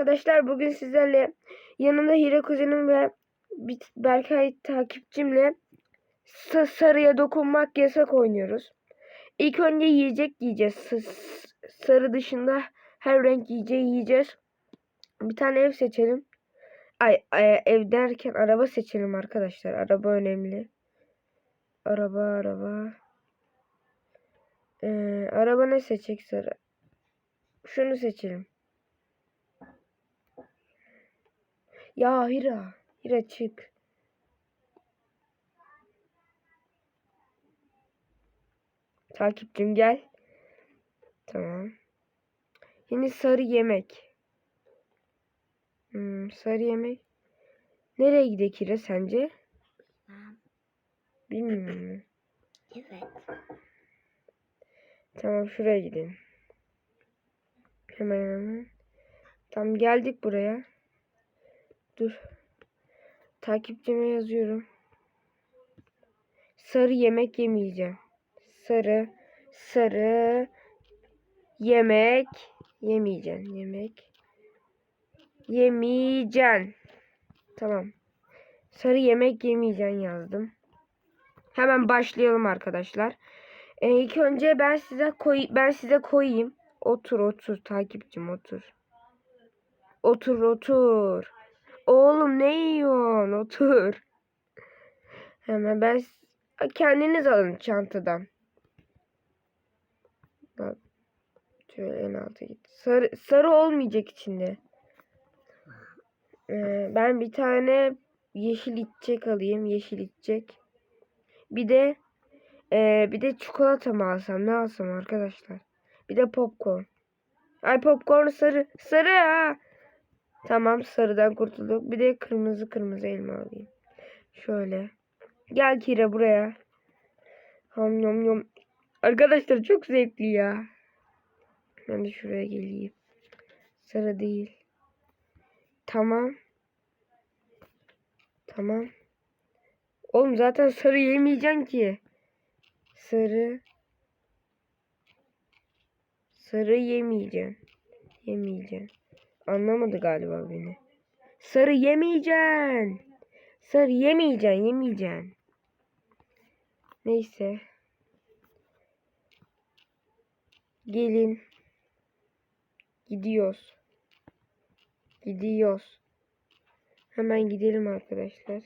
Arkadaşlar bugün sizlerle yanımda Hira kuzenim ve Berkay takipçimle sa- sarıya dokunmak yasak oynuyoruz. İlk önce yiyecek yiyeceğiz. Sarı dışında her renk yiyeceği yiyeceğiz. Bir tane ev seçelim. Ay, ay ev derken araba seçelim arkadaşlar. Araba önemli. Araba araba. Ee, araba ne seçecek sarı? Şunu seçelim. Ya Hira. Hira çık. Takipçim gel. Tamam. Yine sarı yemek. Hmm, sarı yemek. Nereye gidelim Hira sence? Bilmiyorum. Evet. Tamam şuraya gidelim. Hemen hemen. Tam geldik buraya. Dur. Takipçime yazıyorum. Sarı yemek yemeyeceğim. Sarı, sarı yemek yemeyeceğim. Yemek yemeyeceğim. Tamam. Sarı yemek yemeyeceğim yazdım. Hemen başlayalım arkadaşlar. Ee, ilk önce ben size koy ben size koyayım. Otur otur takipçim otur. Otur otur. Oğlum ne yiyorsun? Otur. Hemen ben kendiniz alın çantadan. Bak. Şöyle en alta git. Sarı, sarı olmayacak içinde. Ee, ben bir tane yeşil içecek alayım. Yeşil içecek. Bir de ee, bir de çikolata mı alsam? Ne alsam arkadaşlar? Bir de popcorn. Ay popcorn sarı. Sarı ha. Tamam sarıdan kurtulduk. Bir de kırmızı kırmızı elma alayım. Şöyle. Gel Kira buraya. Ham yom yom. Arkadaşlar çok zevkli ya. Ben de şuraya geleyim. Sarı değil. Tamam. Tamam. Oğlum zaten sarı yemeyeceksin ki. Sarı. Sarı yemeyeceksin. Yemeyeceksin. Anlamadı galiba beni. Sarı yemeyeceksin. Sarı yemeyeceksin, yemeyeceksin. Neyse. Gelin. Gidiyoruz. Gidiyoruz. Hemen gidelim arkadaşlar.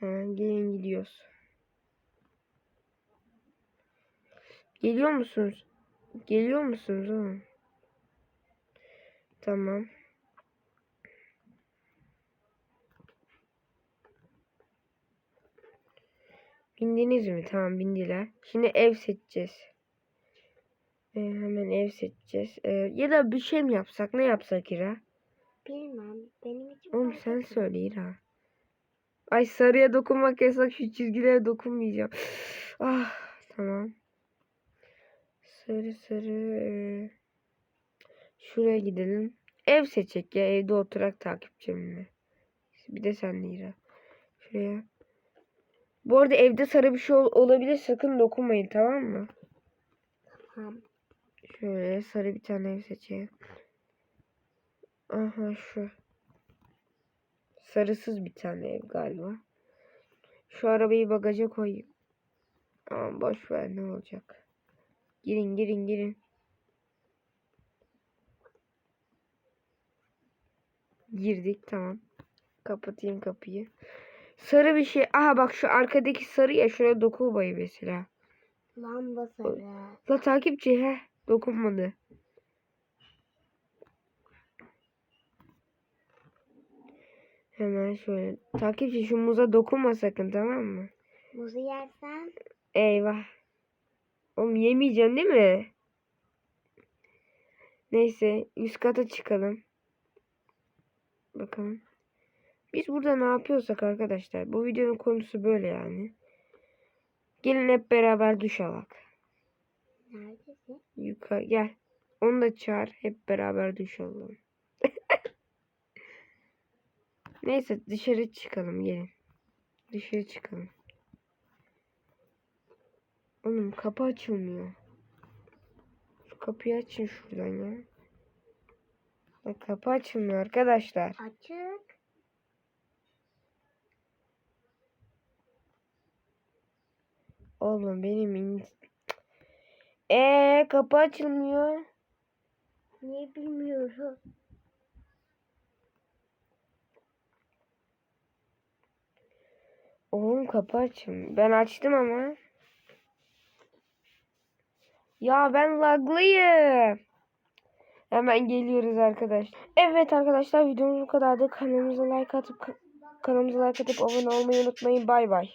Hemen gelin gidiyoruz. Geliyor musunuz? Geliyor musunuz oğlum? Tamam. Bindiniz mi? Tamam bindiler. Şimdi ev seçeceğiz. Ee, hemen ev seçeceğiz. Ee, ya da bir şey mi yapsak? Ne yapsak İra? Bilmem. Benim için Oğlum sen etmez. söyle İra. Ay sarıya dokunmak yasak. Şu çizgilere dokunmayacağım. ah tamam. Sarı sarı. Şuraya gidelim. Ev seçecek ya. Evde oturak takipçimle. Bir de sen İra. Şuraya. Bu arada evde sarı bir şey ol- olabilir. Sakın dokunmayın tamam mı? Tamam. Şöyle sarı bir tane ev seçeyim. Aha şu. Sarısız bir tane ev galiba. Şu arabayı bagaja koyayım. Aman boş ver ne olacak. Girin girin girin. Girdik tamam. Kapatayım kapıyı. Sarı bir şey. Aha bak şu arkadaki sarı ya şuraya dokun bayı mesela. Lamba sarı. La takipçi he dokunmadı. Hemen şöyle. Takipçi şu muza dokunma sakın tamam mı? Muzu yersen Eyvah. Oğlum yemeyeceksin değil mi? Neyse üst kata çıkalım. Bakalım. Biz burada ne yapıyorsak arkadaşlar. Bu videonun konusu böyle yani. Gelin hep beraber duş alak. neredesin? Yukarı gel. Onu da çağır. Hep beraber duş alalım. Neyse dışarı çıkalım gelin. Dışarı çıkalım. Oğlum kapı açılmıyor. kapıyı açın şuradan ya. Bak kapı açılmıyor arkadaşlar. Açık. Oğlum benim in... Ee kapı açılmıyor. Niye bilmiyorum. Oğlum kapı açılmıyor. Ben açtım ama. Ya ben laglıyım. Hemen geliyoruz arkadaşlar. Evet arkadaşlar videomuz bu kadardı. Kanalımıza like atıp kanalımıza like atıp abone olmayı unutmayın. Bay bay.